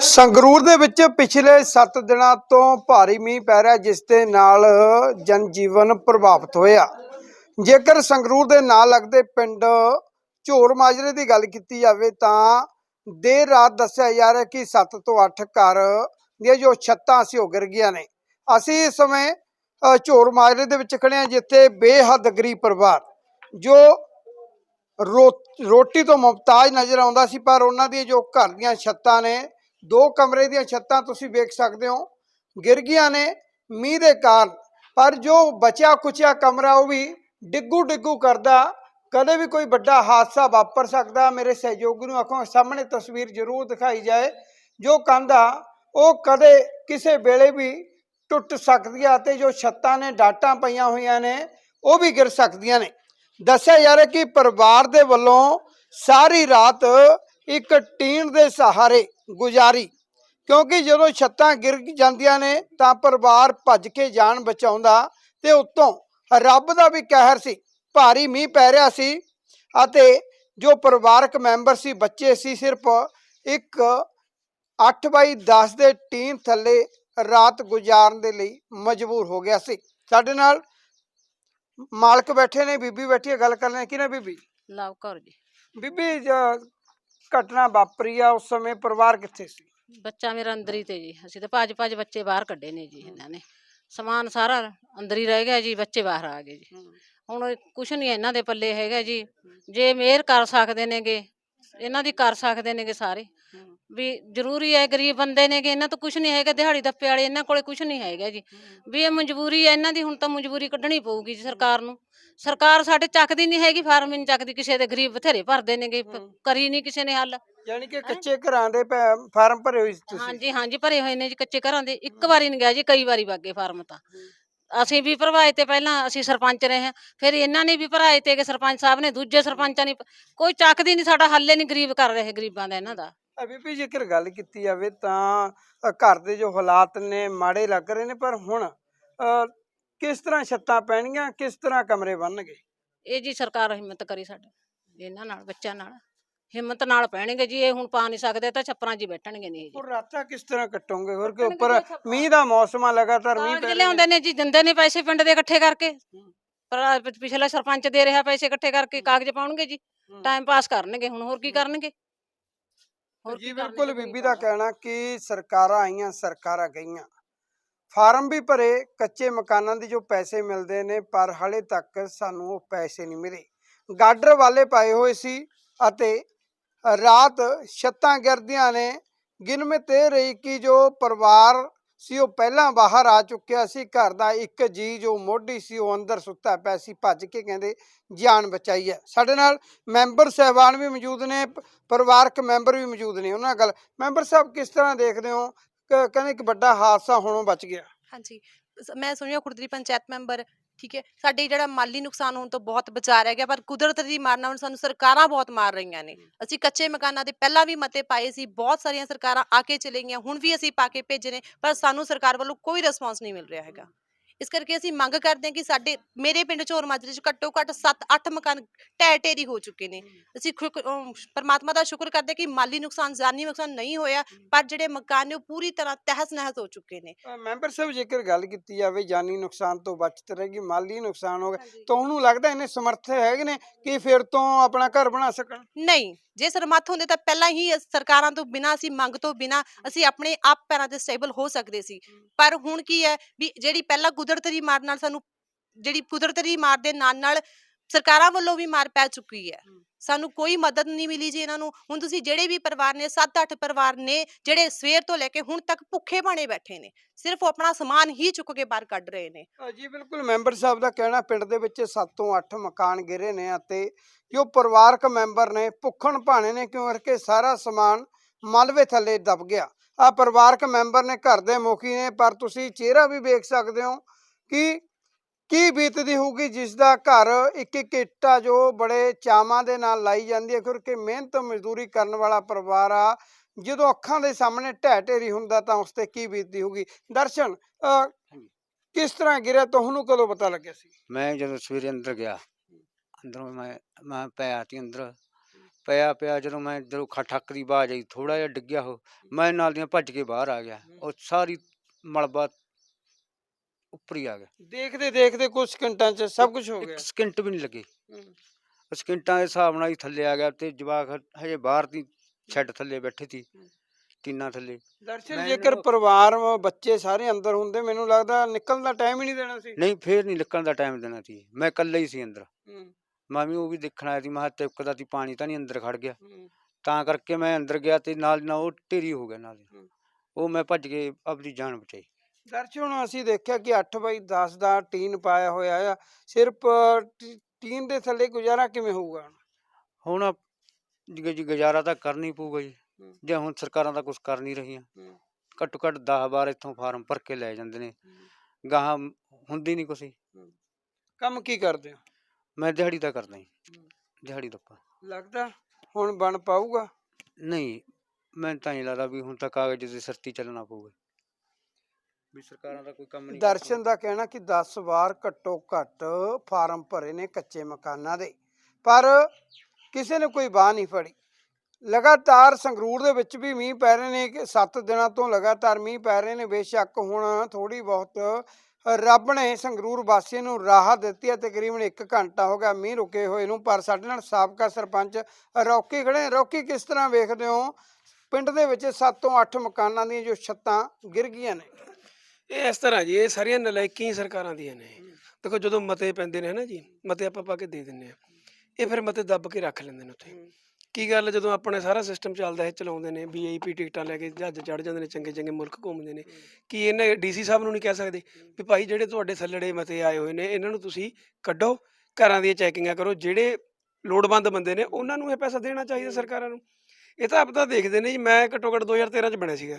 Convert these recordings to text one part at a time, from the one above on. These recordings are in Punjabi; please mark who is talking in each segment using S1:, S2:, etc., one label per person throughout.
S1: ਸੰਗਰੂਰ ਦੇ ਵਿੱਚ ਪਿਛਲੇ 7 ਦਿਨਾਂ ਤੋਂ ਭਾਰੀ ਮੀਂਹ ਪੈ ਰਿਹਾ, ਜਿਸ ਦੇ ਨਾਲ ਜਨਜੀਵਨ ਪ੍ਰਭਾਵਿਤ ਹੋਇਆ। ਜੇਕਰ ਸੰਗਰੂਰ ਦੇ ਨਾਲ ਲੱਗਦੇ ਪਿੰਡ ਝੋਰ ਮਾਜਰੇ ਦੀ ਗੱਲ ਕੀਤੀ ਜਾਵੇ, ਤਾਂ ਦੇਰ ਰਾਤ ਦੱਸਿਆ ਜਾ ਰਿਹਾ ਕਿ 7 ਤੋਂ 8 ਘਰ ਦੀਆਂ ਜੋ ਛੱਤਾਂ ਸੀ, ਉਹ ਗਿਰ ਗਈਆਂ ਨੇ। ਅਸੀਂ ਇਸ ਸਮੇਂ ਝੋਰ ਮਾਜਰੇ ਦੇ ਵਿੱਚ ਖੜੇ ਹਾਂ, ਜਿੱਥੇ ਬੇਹੱਦ ਗਰੀਬ ਪਰਿਵਾਰ, ਜੋ ਰੋ- ਰੋਟੀ ਤੋਂ ਮੁਮਤਾਜ ਨਜ਼ਰ ਆਉਂਦਾ ਸੀ, ਪਰ ਉਹਨਾਂ ਦੀਆਂ ਜੋ ਘਰ ਦੀਆਂ ਛੱਤਾਂ ਨੇ ਦੋ ਕਮਰੇ ਦੀਆਂ ਛੱਤਾਂ ਤੁਸੀਂ ਵੇਖ ਸਕਦੇ ਹੋ। ਗਿਰ ਗਈਆਂ ਨੇ ਮੀਂਹ ਦੇ ਕਾਰਨ। ਪਰ ਜੋ ਬਚਿਆ ਕੁਚਿਆ ਕਮਰਾ ਉਹ ਵੀ ਡਿੱਗੂ ਡਿੱਗੂ ਕਰਦਾ। ਕਦੇ ਵੀ ਕੋਈ ਵੱਡਾ ਹਾਦਸਾ ਵਾਪਰ ਸਕਦਾ। ਮੇਰੇ ਸਹਿਯੋਗੀ ਨੂੰ ਆਖੋ ਸਾਹਮਣੇ ਤਸਵੀਰ ਜ਼ਰੂਰ ਦਿਖਾਈ ਜਾਏ। ਜੋ ਕੰਧ ਆ ਉਹ ਕਦੇ ਕਿਸੇ ਵੇਲੇ ਵੀ ਟੁੱਟ ਸਕਦੀ ਆ ਤੇ ਜੋ ਛੱਤਾਂ ਨੇ, ਡਾਟਾਂ ਪਈਆਂ ਹੋਈਆਂ ਨੇ, ਉਹ ਵੀ ਗਿਰ ਸਕਦੀਆਂ ਨੇ। ਦੱਸਿਆ ਜਾ ਰਿਹਾ ਕਿ ਪਰਿਵਾਰ ਦੇ ਵੱਲੋਂ ਸਾਰੀ ਰਾਤ ਇੱਕ ਟੀਨ ਦੇ ਸਹਾਰੇ ਗੁਜ਼ਾਰੀ। ਕਿਉਂਕਿ ਜਦੋਂ ਛੱਤਾਂ ਗਿਰ ਜਾਂਦੀਆਂ ਨੇ ਤਾਂ ਪਰਿਵਾਰ ਭੱਜ ਕੇ ਜਾਨ ਬਚਾਉਂਦਾ ਤੇ ਉੱਤੋਂ ਰੱਬ ਦਾ ਵੀ ਕਹਿਰ ਸੀ ਭਾਰੀ ਮੀਂਹ ਪੈ ਰਿਹਾ ਸੀ ਅਤੇ ਜੋ ਪਰਿਵਾਰਕ ਮੈਂਬਰ ਸੀ ਬੱਚੇ ਸੀ ਸਿਰਫ ਇੱਕ 8 ਬਾਈ 10 ਦੇ ਟੀਨ ਥੱਲੇ ਰਾਤ ਗੁਜ਼ਾਰਨ ਦੇ ਲਈ ਮਜਬੂਰ ਹੋ ਗਿਆ ਸੀ। ਸਾਡੇ ਨਾਲ ਮਾਲਕ ਬੈਠੇ ਨੇ ਬੀਬੀ ਬੈਠੀ ਹੈ ਗੱਲ ਕਰਨੇ ਕਿਨੇ ਬੀਬੀ?
S2: ਲਵ ਕੌਰ ਜੀ।
S1: ਬੀਬੀ ਘਟਨਾ ਵਾਪਰੀ ਆ ਉਸ ਸਮੇਂ ਪਰਿਵਾਰ ਕਿੱਥੇ ਸੀ?
S2: ਬੱਚਾ ਮੇਰਾ ਅੰਦਰ ਹੀ ਤੇ ਜੀ ਅਸੀਂ ਤਾਂ ਭੱਜ ਭੱਜ ਬੱਚੇ ਬਾਹਰ ਕੱਢੇ ਨੇ ਜੀ ਇਹਨਾਂ ਨੇ। ਸਮਾਨ ਸਾਰਾ ਅੰਦਰ ਹੀ ਰਹਿ ਗਿਆ ਜੀ ਬੱਚੇ ਬਾਹਰ ਆ ਗਏ ਜੀ। ਹੁਣ ਕੁਛ ਨਹੀਂ ਇਹਨਾਂ ਦੇ ਪੱਲੇ ਹੈਗਾ ਜੀ। ਜੇ ਮਿਹਰ ਕਰ ਸਕਦੇ ਨੇਗੇ ਇਹਨਾਂ ਦੀ ਕਰ ਸਕਦੇ ਨੇਗੇ ਸਾਰੇ। ਵੀ ਜ਼ਰੂਰੀ ਹੈ ਗਰੀਬ ਬੰਦੇ ਨੇਗੇ ਇਹਨਾਂ ਤੋਂ ਕੁਛ ਨਹੀਂ ਹੈਗਾ ਦਿਹਾੜੀ ਦੱਪੇ ਵਾਲੇ ਇਹਨਾਂ ਕੋਲੇ ਕੁਛ ਨਹੀਂ ਹੈਗਾ ਜੀ। ਵੀ ਇਹ ਮਜਬੂਰੀ ਹੈ ਇਹਨਾਂ ਦੀ ਹੁਣ ਤਾਂ ਮਜਬੂਰੀ ਕੱਢਣੀ ਪਊਗੀ ਜੀ ਸਰਕਾਰ ਨੂੰ। ਸਰਕਾਰ ਸਾਡੇ ਚੱਕਦੀ ਨਹੀਂ ਹੈਗੀ ਫਾਰਮ ਨਹੀਂ ਚੱਕਦੀ ਕਿਸੇ ਦੇ ਗਰੀਬ ਬਥੇਰੇ ਭਰਦੇ ਨੇਗੇ। ਕਰੀ ਨਹੀਂ ਕਿਸੇ ਨੇ ਹੱਲ।
S1: ਯਾਨੀ ਕਿ ਕੱਚੇ ਘਰਾਂ ਦੇ ਪੈ- ਫਾਰਮ ਭਰੇ ਹੋਏ ਸੀ ਤੁਸੀਂ।
S2: ਹਾਂਜੀ ਹਾਂਜੀ ਭਰੇ ਹੋਏ ਨੇ ਜੀ ਕੱਚੇ ਘਰਾਂ ਦੇ। ਇੱਕ ਵਾਰੀ ਨਹੀਂ ਗਿਆ ਜੀ ਕਈ ਵਾਰੀ ਵਾਗੇ ਫਾਰਮ ਤਾਂ। ਅਸੀਂ ਵੀ ਭਰਵਾਏ ਤੇ ਪਹਿਲਾਂ ਅਸੀਂ ਸਰਪੰਚ ਰਹੇ ਹਾਂ ਫਿਰ ਇਹਨਾਂ ਨੇ ਵੀ ਭਰਾਏ ਤੇ ਕਿ ਸਰਪੰਚ ਸਾਹਿਬ ਨੇ ਦੂਜੇ ਸਰਪੰਚਾਂ ਨੇ ਕੋਈ ਚੱਕਦੀ ਨਹੀਂ ਸਾਡਾ ਹੱਲੇ ਨਹੀਂ ਗਰੀਬ ਕਰ ਰਹੇ ਗਰੀਬਾਂ ਦਾ ਇਹਨਾਂ ਦਾ।
S1: ਬੀਬੀ ਜੇਕਰ ਗੱਲ ਕੀਤੀ ਜਾਵੇ ਤਾਂ ਅ, ਘਰ ਦੇ ਜੋ ਹਾਲਾਤ ਨੇ ਮਾੜੇ ਲੱਗ ਰਹੇ ਨੇ ਪਰ ਹੁਣ ਅ, ਕਿਸ ਤਰ੍ਹਾਂ ਛੱਤਾਂ ਪੈਣਗੀਆਂ ਕਿਸ ਤਰ੍ਹਾਂ ਕਮਰੇ ਬਣਨਗੇ?
S2: ਇਹ ਜੀ ਸਰਕਾਰ ਹਿੰਮਤ ਕਰੀ ਸਾਡੇ ਇਹਨਾਂ ਨਾਲ ਬੱਚਿਆਂ ਨਾਲ। ਹਿੰਮਤ ਨਾਲ ਪੈਣਗੇ ਜੀ ਇਹ ਹੁਣ ਪਾ ਨਹੀਂ ਸਕਦੇ ਤਾਂ ਛੱਪਰਾਂ 'ਚ ਹੀ ਬੈਠਣਗੇ ਨਹੀਂ ਜੀ।
S1: ਹੋਰ ਰਾਤਾਂ ਕਿਸ ਤਰ੍ਹਾਂ ਕੱਟੋਗੇ? ਹੋਰ ਕਿ ਉੱਪਰ। ਮੀਂਹ ਦਾ ਮੌਸਮ ਆ ਲਗਾਤਾਰ ਮੀਂਹ
S2: ਕਾਗਜ਼
S1: ਪੈ
S2: ਲਿਆਉਂਦੇ ਨੇ। ਜੀ ਦਿੰਦੇ ਨੇ ਪੈਸੇ ਪਿੰਡ ਦੇ ਇਕੱਠੇ ਕਰਕੇ। ਪਰ ਆਹ ਪਿ- ਪਿਛਲਾ ਸਰਪੰਚ ਦੇ ਰਿਹਾ ਪੈਸੇ ਇਕੱਠੇ ਕਰਕੇ ਕਾਗਜ਼ ਪਾਉਣਗੇ ਜੀ। ਟਾਈਮ ਪਾਸ ਕਰਨਗੇ ਹੁਣ ਹੋਰ ਕੀ ਕਰਨਗੇ? ਹੋਰ
S1: ਜੀ ਬਿਲਕੁਲ ਬੀਬੀ ਦਾ? ਕਹਿਣਾ ਕਿ ਸਰਕਾਰਾਂ ਆਈਆਂ ਸਰਕਾਰਾਂ ਗਈਆਂ। ਫਾਰਮ ਵੀ ਭਰੇ ਕੱਚੇ ਮਕਾਨਾਂ ਦੇ ਜੋ ਪੈਸੇ ਮਿਲਦੇ ਨੇ ਪਰ ਹਲੇ ਤੱਕ ਸਾਨੂੰ ਉਹ ਪੈਸੇ ਨਹੀਂ ਮਿਲੇ। ਗਾਡਰ ਵਾਲੇ ਪਾਏ ਹੋਏ ਸੀ ਅਤੇ ਰਾਤ ਛੱਤਾਂ ਗਿਰਦੀਆਂ ਨੇ। ਗਿਣਵੇਂ ਤੇ ਰਹੀ ਕਿ ਜੋ ਪਰਿਵਾਰ ਸੀ, ਉਹ ਪਹਿਲਾਂ ਬਾਹਰ ਆ ਚੁੱਕਿਆ ਸੀ, ਘਰ ਦਾ ਇੱਕ ਜੀ ਜੋ ਮੋਢੀ ਸੀ, ਉਹ ਅੰਦਰ ਸੁੱਤਾ ਪਿਆ ਸੀ, ਭੱਜ ਕੇ ਕਹਿੰਦੇ, ਜਾਨ ਬਚਾਈ ਹੈ। ਸਾਡੇ ਨਾਲ ਮੈਂਬਰ ਸਹਿਬਾਨ ਵੀ ਮੌਜੂਦ ਨੇ ਪਰਿਵਾਰਕ ਮੈਂਬਰ ਵੀ ਮੌਜੂਦ ਨੇ, ਉਹਨਾਂ ਗੱਲ। ਮੈਂਬਰ ਸਾਹਿਬ, ਕਿਸ ਤਰ੍ਹਾਂ ਦੇਖਦੇ ਹੋ? ਕਹਿੰਦੇ ਇੱਕ ਵੱਡਾ ਹਾਦਸਾ ਹੋਣੋਂ ਬਚ ਗਿਆ।
S3: ਹਾਂਜੀ। ਮੈਂ ਸੁਣਿਆ ਖੁਰਦਰੀ ਪੰਚਾਇਤ ਮੈਂਬਰ ਠੀਕ ਹੈ ਸਾਡੇ ਜਿਹੜਾ ਮਾਲੀ ਨੁਕਸਾਨ ਹੋਣ ਤੋਂ ਬਹੁਤ ਬਚਾ ਰਹਿ ਗਿਆ ਪਰ ਕੁਦਰਤ ਦੀ ਮਾਰ ਨਾਲ ਹੁਣ ਸਾਨੂੰ ਸਰਕਾਰਾਂ ਬਹੁਤ ਮਾਰ ਰਹੀਆਂ ਨੇ। ਅਸੀਂ ਕੱਚੇ ਮਕਾਨਾਂ ਦੇ ਪਹਿਲਾਂ ਵੀ ਮਤੇ ਪਾਏ ਸੀ ਬਹੁਤ ਸਾਰੀਆਂ ਸਰਕਾਰਾਂ ਆ ਕੇ ਚਲੇ ਗਈਆਂ ਹੁਣ ਵੀ ਅਸੀਂ ਪਾ ਕੇ ਭੇਜੇ ਨੇ ਪਰ ਸਾਨੂੰ ਸਰਕਾਰ ਵੱਲੋਂ ਕੋਈ ਰਿਸਪਾਂਸ ਨਹੀਂ ਮਿਲ ਰਿਹਾ ਹੈਗਾ। ਇਸ ਕਰਕੇ ਅਸੀਂ ਮੰਗ ਕਰਦੇ ਹਾਂ ਕਿ ਸਾਡੇ ਮੇਰੇ ਪਿੰਡ ਚੋਰ ਮਾਜਰੇ ਚ ਘੱਟੋ ਘੱਟ 7-8 ਮਕਾਨ ਢਹਿ ਢੇਰੀ ਹੋ ਚੁੱਕੇ ਨੇ। ਅਸੀਂ ਪਰਮਾਤਮਾ ਦਾ ਸ਼ੁਕਰ ਕਰਦੇ ਕਿ ਮਾਲੀ ਨੁਕਸਾਨ ਜਾਨੀ ਨੁਕਸਾਨ ਨਹੀਂ ਹੋਇਆ ਪਰ ਜਿਹੜੇ ਮਕਾਨ ਨੇ ਉਹ ਪੂਰੀ ਤਰ੍ਹਾਂ ਤਹਿਸ ਨਹਿਸ ਹੋ ਚੁੱਕੇ ਨੇ।
S1: ਮੈਂਬਰ ਸਾਹਿਬ ਜੇਕਰ ਗੱਲ ਕੀਤੀ ਜਾਵੇ ਜਾਨੀ ਨੁਕਸਾਨ ਤੋਂ ਬਚਤ ਰਹੇਗੀ ਮਾਲੀ ਨੁਕਸਾਨ ਹੋ ਗਿਆ ਤਾਂ ਉਹਨੂੰ ਲੱਗਦਾ ਇਹਨੇ ਸਮਰਥ ਹੈਗੇ ਨੇ ਕਿ ਫਿਰ ਤੋਂ ਆਪਣਾ ਘਰ ਬਣਾ ਸਕਣ?
S3: ਨਹੀਂ। ਜੇ ਸਰਮੱਥ ਹੁੰਦੇ ਤਾਂ ਪਹਿਲਾਂ ਹੀ ਸਰਕਾਰਾਂ ਤੋਂ ਬਿਨਾਂ ਅਸੀਂ ਮੰਗ ਤੋਂ ਬਿਨਾਂ ਅਸੀਂ ਆਪਣੇ ਆਪ ਪੈਰਾਂ ਤੇ ਸਟੇਬਲ ਹੋ ਸਕਦੇ ਸੀ। ਪਰ ਹੁਣ ਕੀ ਹੈ ਵੀ ਜਿਹੜੀ ਪਹਿਲਾਂ ਕੁਦਰਤ ਦੀ ਮਾਰ ਨਾਲ ਸਾਨੂੰ ਜਿਹੜੀ ਕੁਦਰਤ ਦੀ ਮਾਰ ਦੇ ਨਾਲ ਨਾਲ ਸਰਕਾਰਾਂ ਵੱਲੋਂ ਵੀ ਮਾਰ ਪੈ ਚੁੱਕੀ ਹੈ। ਸਾਨੂੰ ਕੋਈ ਮਦਦ ਨਹੀਂ ਮਿਲੀ ਜੀ ਇਹਨਾਂ ਨੂੰ। ਹੁਣ ਤੁਸੀਂ ਜਿਹੜੇ ਵੀ ਪਰਿਵਾਰ ਨੇ 7-8 ਪਰਿਵਾਰ ਨੇ ਜਿਹੜੇ ਸਵੇਰ ਤੋਂ ਲੈ ਕੇ ਹੁਣ ਤੱਕ ਭੁੱਖੇ ਬਾਣੇ ਬੈਠੇ ਨੇ ਸਿਰਫ ਉਹ ਆਪਣਾ ਸਮਾਨ ਹੀ ਚੁੱਕ ਕੇ ਬਾਹਰ ਕੱਢ ਰਹੇ ਨੇ।
S1: ਜੀ ਬਿਲਕੁਲ ਮੈਂਬਰ ਸਾਹਿਬ ਦਾ ਕਹਿਣਾ ਪਿੰਡ ਦੇ ਵਿੱਚ 7 ਤੋਂ 8 ਮਕਾਨ ਗਿਰੇ ਨੇ ਅਤੇ ਜੋ ਪਰਿਵਾਰਕ ਮੈਂਬਰ ਨੇ ਭੁੱਖਣ ਭਾਣੇ ਨੇ ਕਿਉਂ ਕਰਕੇ ਸਾਰਾ ਸਮਾਨ ਮਲਬੇ ਥੱਲੇ ਦਬ ਗਿਆ। ਆ ਪਰਿਵਾਰਕ ਮੈਂਬਰ ਨੇ ਘਰ ਦੇ ਮੁਖੀ ਨੇ ਪਰ ਤੁਸੀਂ ਚਿਹਰਾ ਵੀ ਵੇਖ ਸਕਦੇ ਹੋ ਕਿ ਕੀ ਬੀਤਦੀ ਹੋਊਗੀ ਜਿਸ ਦਾ ਘਰ ਇੱਕ ਇੱਕ ਇੱਟਾ ਜੋ ਬੜੇ ਚਾਵਾਂ ਦੇ ਨਾਲ ਲਾਈ ਜਾਂਦੀ ਹੈ ਕਿਉਂਕਿ ਮਿਹਨਤ ਮਜ਼ਦੂਰੀ ਕਰਨ ਵਾਲਾ ਪਰਿਵਾਰ ਆ ਜਦੋਂ ਅੱਖਾਂ ਦੇ ਸਾਹਮਣੇ ਢਹਿ ਢੇਰੀ ਹੁੰਦਾ ਤਾਂ ਉਸ ਤੇ ਕੀ ਬੀਤਦੀ ਹੋਊਗੀ? ਦਰਸ਼ਨ ਕਿਸ ਤਰ੍ਹਾਂ ਗਿਰਿਆ ਤੁਹਾਨੂੰ ਕਦੋਂ ਪਤਾ ਲੱਗਿਆ ਸੀ?
S4: ਮੈਂ ਜਦੋਂ ਸਵੇਰੇ ਅੰਦਰ ਗਿਆ ਅੰਦਰੋਂ ਮੈਂ ਮੈਂ ਪਿਆ ਤੀ ਅੰਦਰ ਪਿਆ ਪਿਆ ਜਦੋਂ ਮੈਂ ਜਦੋਂ ਖਾ ਠੱਕ ਦੀ ਆਵਾਜ਼ ਆਈ ਥੋੜਾ ਜਿਹਾ ਡਿੱਗਿਆ ਉਹ ਮੈਂ ਨਾਲ ਦੀਆਂ ਭੱਜ ਕੇ ਬਾਹਰ ਆ ਗਿਆ ਉਹ ਸਾਰੀ ਮਲਬਾ ਉੱਪਰ ਹੀ ਆ ਗਿਆ।
S1: ਦੇਖਦੇ ਦੇਖਦੇ ਕੁਝ ਸਕਿੰਟਾਂ 'ਚ ਸਭ ਕੁਝ ਹੋ ਗਿਆ।
S4: ਇੱਕ ਸਕਿੰਟ ਵੀ ਨਹੀਂ ਲੱਗੇ। ਸਕਿੰਟਾਂ ਦੇ ਹਿਸਾਬ ਨਾਲ ਹੀ ਥੱਲੇ ਆ ਗਿਆ ਤੇ ਜਵਾਕ ਹਜੇ ਬਾਹਰ ਦੀ ਛੱਡ ਥੱਲੇ ਬੈਠੇ ਸੀ ਟੀਨਾ ਥੱਲੇ।
S1: ਦਰਸ਼ਨ
S4: ਮੈਂ
S1: ਜੇਕਰ ਪਰਿਵਾਰ ਬੱਚੇ ਸਾਰੇ ਅੰਦਰ ਹੁੰਦੇ ਮੈਨੂੰ ਲੱਗਦਾ ਨਿਕਲਣ ਦਾ ਟਾਈਮ ਹੀ ਨਹੀਂ ਦੇਣਾ ਸੀ।
S4: ਨਹੀਂ ਫੇਰ ਨਹੀਂ ਨਿਕਲਣ ਦਾ ਟਾਈਮ ਦੇਣਾ ਸੀ। ਮੈਂ ਇਕੱਲਾ ਹੀ ਸੀ ਅੰਦਰ।
S1: ਹੂੰ,
S4: ਮੈਂ ਵੀ ਉਹ ਵੀ ਦੇਖਣ ਆਇਆ ਸੀ ਮੈਂ ਕਿਹਾ ਤਿਪਕਦਾ ਸੀ ਪਾਣੀ ਤਾਂ ਨਹੀਂ ਅੰਦਰ ਖੜ ਗਿਆ। ਤਾਂ ਕਰਕੇ ਮੈਂ ਅੰਦਰ ਗਿਆ ਤੇ ਨਾਲ ਦੀ ਨਾਲ ਉਹ ਢੇਰੀ ਹੋ ਗਿਆ ਨਾਲ ਦੀ। ਉਹ ਮੈਂ ਭੱਜ ਕੇ ਆਪਣੀ ਜਾਨ ਬਚਾਈ।
S1: ਦਰਸ਼ਨ ਅਸੀਂ ਦੇਖਿਆ ਕਿ 8 ਬਾਈ 10 ਦਾ ਟੀਨ ਪਾਇਆ ਹੋਇਆ ਆ ਸਿਰਫ ਟੀ- ਟੀਨ ਦੇ ਥੱਲੇ ਗੁਜ਼ਾਰਾ ਕਿਵੇਂ ਹੋਊਗਾ
S4: ਹੁਣ? ਜੀ ਜੀ ਗੁਜ਼ਾਰਾ ਤਾਂ ਕਰਨੀ ਪਊਗਾ ਜੀ
S1: ਹੂੰ।
S4: ਜੇ ਹੁਣ ਸਰਕਾਰਾਂ ਤਾਂ ਕੁਝ ਕਰ ਨਹੀਂ ਰਹੀਆਂ।
S1: ਹੂੰ।
S4: ਘੱਟੋ ਘੱਟ 10 ਵਾਰ ਇੱਥੋਂ ਫਾਰਮ ਭਰ ਕੇ ਲੈ ਜਾਂਦੇ ਨੇ। ਗਾਹਾਂ ਹੁੰਦੀ ਨਹੀਂ ਕੁਛ
S1: ਕੰਮ ਕੀ ਕਰਦੇ ਹੋ?
S4: ਮੈਂ ਦਿਹਾੜੀ ਦਾ ਕਰਦਾ ਜੀ
S1: ਹੂੰ।
S4: ਦਿਹਾੜੀ ਦੱਪਾ
S1: ਲੱਗਦਾ ਹੁਣ ਬਣ ਪਾਊਗਾ?
S4: ਨਹੀਂ ਮੈਨੂੰ ਤਾਂ ਨਹੀਂ ਲੱਗਦਾ ਵੀ ਹੁਣ ਤਾਂ ਕਾਗਜ਼ ਦੀ ਸਰਤੀ ਚੱਲਣਾ ਪਊਗਾ। ਵੀ ਸਰਕਾਰਾਂ ਦਾ ਕੋਈ ਕੰਮ ਨਹੀਂ
S1: ਦਰਸ਼ਨ ਦਾ ਕਹਿਣਾ ਕਿ 10 ਵਾਰ ਘੱਟੋ ਘੱਟ ਫਾਰਮ ਭਰੇ ਨੇ ਕੱਚੇ ਮਕਾਨਾਂ ਦੇ। ਪਰ ਕਿਸੇ ਨੇ ਕੋਈ ਬਾਹ ਨਹੀਂ ਫੜੀ। ਲਗਾਤਾਰ ਸੰਗਰੂਰ ਦੇ ਵਿੱਚ ਵੀ ਮੀਂਹ ਪੈ ਰਹੇ ਨੇ ਕਿ 7 ਦਿਨਾਂ ਤੋਂ ਲਗਾਤਾਰ ਮੀਂਹ ਪੈ ਰਹੇ ਨੇ। ਬੇਸ਼ੱਕ ਹੁਣ ਥੋੜੀ ਬਹੁਤ ਰੱਬ ਨੇ ਸੰਗਰੂਰ ਵਾਸੀਆਂ ਨੂੰ ਰਾਹਤ ਦਿੱਤੀ ਹੈ। ਤਕਰੀਬਨ 1 ਘੰਟਾ ਹੋ ਗਿਆ ਮੀਂਹ ਰੁਕੇ ਹੋਏ ਨੂੰ। ਪਰ ਸਾਡੇ ਨਾਲ ਸਾਬਕਾ ਸਰਪੰਚ ਰੌਕੀ ਖੜੇ ਰੌਕੀ, ਕਿਸ ਤਰ੍ਹਾਂ ਵੇਖਦੇ ਹੋ? ਪਿੰਡ ਦੇ ਵਿੱਚ 7 ਤੋਂ 8 ਮਕਾਨਾਂ ਦੀਆਂ ਜੋ ਛੱਤਾਂ ਗਿਰ ਗਈਆਂ ਨੇ।
S5: ਇਹ ਇਸ ਤਰ੍ਹਾਂ ਜੀ ਇਹ ਸਾਰੀਆਂ ਨਲਾਇਕੀ ਸਰਕਾਰਾਂ ਦੀਆਂ ਨੇ। ਦੇਖੋ ਜਦੋਂ ਮਤੇ ਪੈਂਦੇ ਨੇ ਨਾ ਜੀ ਮਤੇ ਆਪਾਂ ਪਾ ਕੇ ਦੇ ਦਿੰਨੇ ਆ ਇਹ ਫਿਰ ਮਤੇ ਦੱਬ ਕੇ ਰੱਖ ਲੈਂਦੇ ਨੇ ਉੱਥੇ। ਕੀ ਗੱਲ ਜਦੋਂ ਆਪਣੇ ਸਾਰਾ ਸਿਸਟਮ ਚੱਲਦਾ ਹੈ ਚਲਾਉਂਦੇ ਨੇ ਵੀਆਈਪੀ ਟਿਕਟਾਂ ਲੈ ਕੇ ਜਹਾਜ਼ ਚੜ ਜਾਂਦੇ ਨੇ ਚੰਗੇ ਚੰਗੇ ਮੁਲਕ ਘੁੰਮਦੇ ਨੇ। ਕੀ ਇਹਨੇ ਡੀਸੀ ਸਾਹਿਬ ਨੂੰ ਨਹੀਂ ਕਹਿ ਸਕਦੇ ਵੀ ਭਾਈ ਜਿਹੜੇ ਤੁਹਾਡੇ ਥੱਲੜੇ ਮਤੇ ਆਏ ਹੋਏ ਨੇ ਇਹਨਾਂ ਨੂੰ ਤੁਸੀਂ ਕੱਢੋ ਘਰਾਂ ਦੀਆਂ ਚੈਕਿੰਗਾਂ ਕਰੋ ਜਿਹੜੇ ਲੋੜਵੰਦ ਬੰਦੇ ਨੇ ਉਹਨਾਂ ਨੂੰ ਇਹ ਪੈਸਾ ਦੇਣਾ ਚਾਹੀਦਾ ਸਰਕਾਰਾਂ ਨੂੰ। ਇਹ ਤਾਂ ਆਪ ਤਾਂ ਦੇਖਦੇ ਨੇ ਜੀ ਮੈਂ ਘੱਟੋ ਘੱਟ 2013 ਚ ਬਣਿਆ ਸੀਗਾ।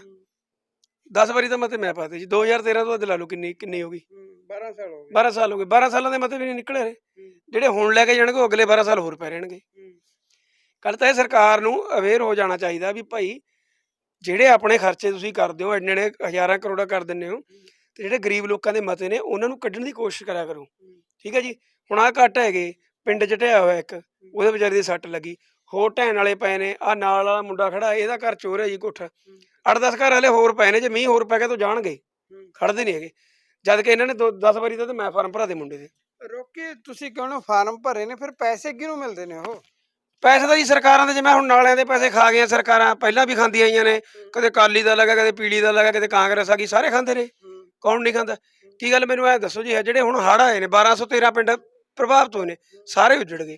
S5: 10 ਵਾਰੀ ਤਾਂ ਮਤੇ ਮੈਂ ਪਾਤੇ ਜੀ 2013 ਤੋਂ ਅੱਜ ਲਾ ਲਓ ਕਿੰਨੀ ਕਿੰਨੀ ਹੋ ਗਈ?
S1: 12 ਸਾਲ ਹੋ
S5: 12 ਸਾਲ ਹੋ ਗਏ। 12 ਸਾਲਾਂ ਦੇ ਮਤੇ ਵੀ ਨਹੀਂ ਨਿਕਲੇ ਰਹੇ ਜਿਹੜੇ ਹੁਣ ਲੈ ਕੇ ਜਾਣਗੇ ਉਹ ਅਗਲੇ 12 ਸਾਲ ਹੋਰ ਪੈ ਰਹਿਣਗੇ। ਕੱਲ ਤਾਂ ਇਹ ਸਰਕਾਰ ਨੂੰ ਅਵੇਅਰ ਹੋ ਜਾਣਾ ਚਾਹੀਦਾ ਵੀ ਭਾਈ ਜਿਹੜੇ ਆਪਣੇ ਖਰਚੇ ਤੁਸੀਂ ਕਰਦੇ ਹੋ ਇੰਨੇ ਇੰਨੇ ਹਜ਼ਾਰਾਂ ਕਰੋੜਾਂ ਕਰ ਦਿੰਦੇ ਹੋ ਤੇ ਜਿਹੜੇ ਗਰੀਬ ਲੋਕਾਂ ਦੇ ਮਤੇ ਨੇ ਉਹਨਾਂ ਨੂੰ ਕੱਢਣ ਦੀ ਕੋਸ਼ਿਸ਼ ਕਰਿਆ ਕਰੋ। ਠੀਕ ਹੈ ਜੀ? ਹੁਣ ਆਹ ਘੱਟ ਹੈਗੇ ਪਿੰਡ ਚ ਢਿਆ ਹੋਇਆ ਇੱਕ ਉਹਦੇ ਵਿਚਾਰੇ ਦੀ ਸੱਟ ਲੱਗੀ। ਹੋਰ ਢਹਿਣ ਵਾਲੇ ਪਏ ਨੇ ਆ ਨਾਲ ਵਾਲਾ ਮੁੰਡਾ ਖੜਾ ਇਹਦਾ ਘਰ ਚੋਰ ਹੈ ਜੀ ਕੋਠਾ। ਅੱਠ 10 ਘਰ ਵਾਲੇ ਹੋਰ ਪਏ ਨੇ ਜੇ ਮੀਂਹ ਹੋਰ ਪੈ ਗਿਆ ਤਾਂ ਜਾਣਗੇ। ਖੜਦੇ ਨਹੀਂ ਹੈਗੇ। ਜਦ ਕਿ ਇਹਨਾਂ ਨੇ 10 ਵਾਰੀ ਤਾਂ ਮੈਂ ਫਾਰਮ ਭਰਾ ਦੇ ਮੁੰਡੇ ਦੇ।
S1: ਰੋਕੇ ਤੁਸੀਂ ਕਹਿੰਦੇ ਫਾਰਮ ਭਰੇ ਨੇ ਫਿਰ ਪੈਸੇ ਕਿਹਨੂੰ ਮਿਲਦੇ ਨੇ ਉਹ?
S5: ਪੈਸੇ ਤਾਂ ਜੀ ਸਰਕਾਰਾਂ ਦੇ ਜਿਵੇਂ ਹੁਣ ਨਾਲਿਆਂ ਦੇ ਪੈਸੇ ਖਾ ਗਈਆਂ ਸਰਕਾਰਾਂ ਪਹਿਲਾਂ ਵੀ ਖਾਂਦੀਆਂ ਆਈਆਂ ਨੇ। ਕਦੇ ਕਾਲੀ ਦਾ ਲੱਗਾ ਕਦੇ ਪੀਲੀ ਦਾ ਲੱਗਾ ਕਦੇ ਕਾਂਗਰਸ ਆ ਗਈ ਸਾਰੇ ਖਾਂਦੇ ਨੇ। ਕੌਣ ਨਹੀਂ ਖਾਂਦਾ? ਕੀ ਗੱਲ ਮੈਨੂੰ ਐ ਦੱਸੋ ਜੀ ਜਿਹੜੇ ਹੁਣ ਹੜ੍ਹ ਆਏ ਨੇ 1213 ਪਿੰਡ ਪ੍ਰਭਾਵਿਤ ਹੋਏ ਨੇ ਸਾਰੇ ਉੱਜੜ ਗਏ।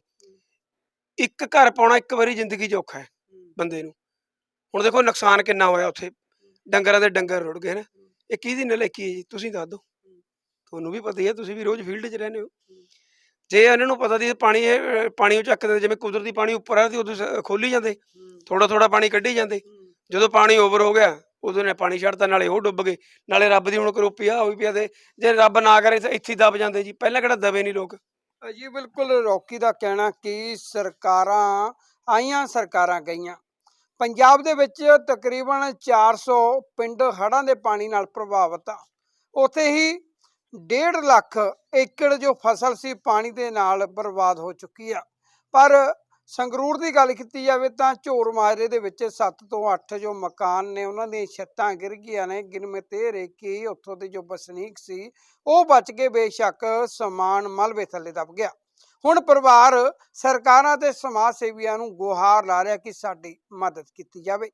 S5: ਇੱਕ ਘਰ ਪਾਉਣਾ ਇੱਕ ਵਾਰੀ ਜ਼ਿੰਦਗੀ 'ਚ ਔਖਾ ਹੈ ਬੰਦੇ ਨੂੰ। ਹੁਣ ਦੇਖੋ ਨੁਕਸਾਨ ਕਿੰਨਾ ਹੋਇਆ ਉੱਥੇ। ਡੰਗਰਾਂ ਦੇ ਡੰਗਰ ਰੁੜ ਗਏ ਨਾ। ਇਹ ਕਿਹਦੀ ਨਲਾਇਕੀ ਹੈ ਜੀ? ਤੁਸੀਂ ਦੱਸ ਦਿਓ। ਤੁਹਾਨੂੰ ਵੀ ਪਤਾ ਹੀ ਹੈ ਤੁਸੀਂ ਵੀ ਰੋਜ਼ ਫੀਲਡ 'ਚ ਰਹਿੰਦੇ ਹੋ। ਜੇ ਇਹਨਾਂ ਨੂੰ ਪਤਾ ਦੀ ਪਾਣੀ ਇਹ ਪਾਣੀ ਉਹ ਚੱਕਦੇ ਜਿਵੇਂ ਕੁਦਰਤੀ ਪਾਣੀ ਉੱਪਰ ਆ ਤੇ ਉਦੋਂ ਸ- ਖੋਲੀ ਜਾਂਦੇ। ਥੋੜਾ ਥੋੜਾ ਪਾਣੀ ਕੱਢੀ ਜਾਂਦੇ। ਜਦੋਂ ਪਾਣੀ ਓਵਰ ਹੋ ਗਿਆ ਉਦੋਂ ਨੇ ਪਾਣੀ ਛੱਡਤਾ ਨਾਲੇ ਉਹ ਡੁੱਬ ਗਏ। ਨਾਲੇ ਰੱਬ ਦੀ ਹੁਣ ਕਰੋਪੀ ਆ ਹੋਈ ਪਿਆ ਤੇ ਜੇ ਰੱਬ ਨਾ ਕਰੇ ਤਾਂ ਇੱਥੇ ਹੀ ਦਬ ਜਾਂਦੇ ਜੀ। ਪਹਿਲਾਂ ਕਿਹੜਾ ਦਬੇ ਨਹੀਂ ਲੋਕ।
S1: ਜੀ ਬਿਲਕੁਲ ਰੌਕੀ ਦਾ ਕਹਿਣਾ ਕਿ ਸਰਕਾਰਾਂ, ਆਈਆਂ ਸਰਕਾਰਾਂ ਗਈਆਂ। ਪੰਜਾਬ ਦੇ ਵਿੱਚ ਤਕਰੀਬਨ 400 ਪਿੰਡ ਹੜ੍ਹਾਂ ਦੇ ਪਾਣੀ ਨਾਲ ਪ੍ਰਭਾਵਿਤ ਆ। ਉੱਥੇ ਹੀ 1.5 ਲੱਖ ਏਕੜ ਜੋ ਫਸਲ ਸੀ, ਪਾਣੀ ਦੇ ਨਾਲ ਬਰਬਾਦ ਹੋ ਚੁੱਕੀ ਆ। ਪਰ ਸੰਗਰੂਰ ਦੀ ਗੱਲ ਕੀਤੀ ਜਾਵੇ ਤਾਂ ਝੋਰ ਮਾਜਰੇ ਦੇ ਵਿੱਚ 7 ਤੋਂ 8 ਜੋ ਮਕਾਨ ਨੇ, ਉਹਨਾਂ ਦੀਆਂ ਛੱਤਾਂ ਗਿਰ ਗਈਆਂ ਨੇ। ਗਿਣਵੇਂ ਤੇ ਰੇਕੀ ਉੱਥੋਂ ਦੇ ਜੋ ਵਸਨੀਕ ਸੀ, ਉਹ ਬਚ ਕੇ ਬੇਸ਼ੱਕ ਸਮਾਨ ਮਲਬੇ ਥੱਲੇ ਦਬ ਗਿਆ। ਹੁਣ ਪਰਿਵਾਰ ਸਰਕਾਰਾਂ ਤੇ ਸਮਾਜ ਸੇਵੀਆਂ ਨੂੰ ਗੁਹਾਰ ਲਾ ਰਿਹਾ ਕਿ ਸਾਡੀ ਮਦਦ ਕੀਤੀ ਜਾਵੇ।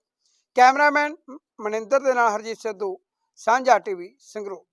S1: ਕੈਮਰਾਮੈਨ ਮਨਿੰਦਰ ਦੇ ਨਾਲ ਹਰਜੀਤ ਸਿੱਧੂ, ਸਾਂਝਾ ਟੀਵੀ ਸੰਗਰੂਰ।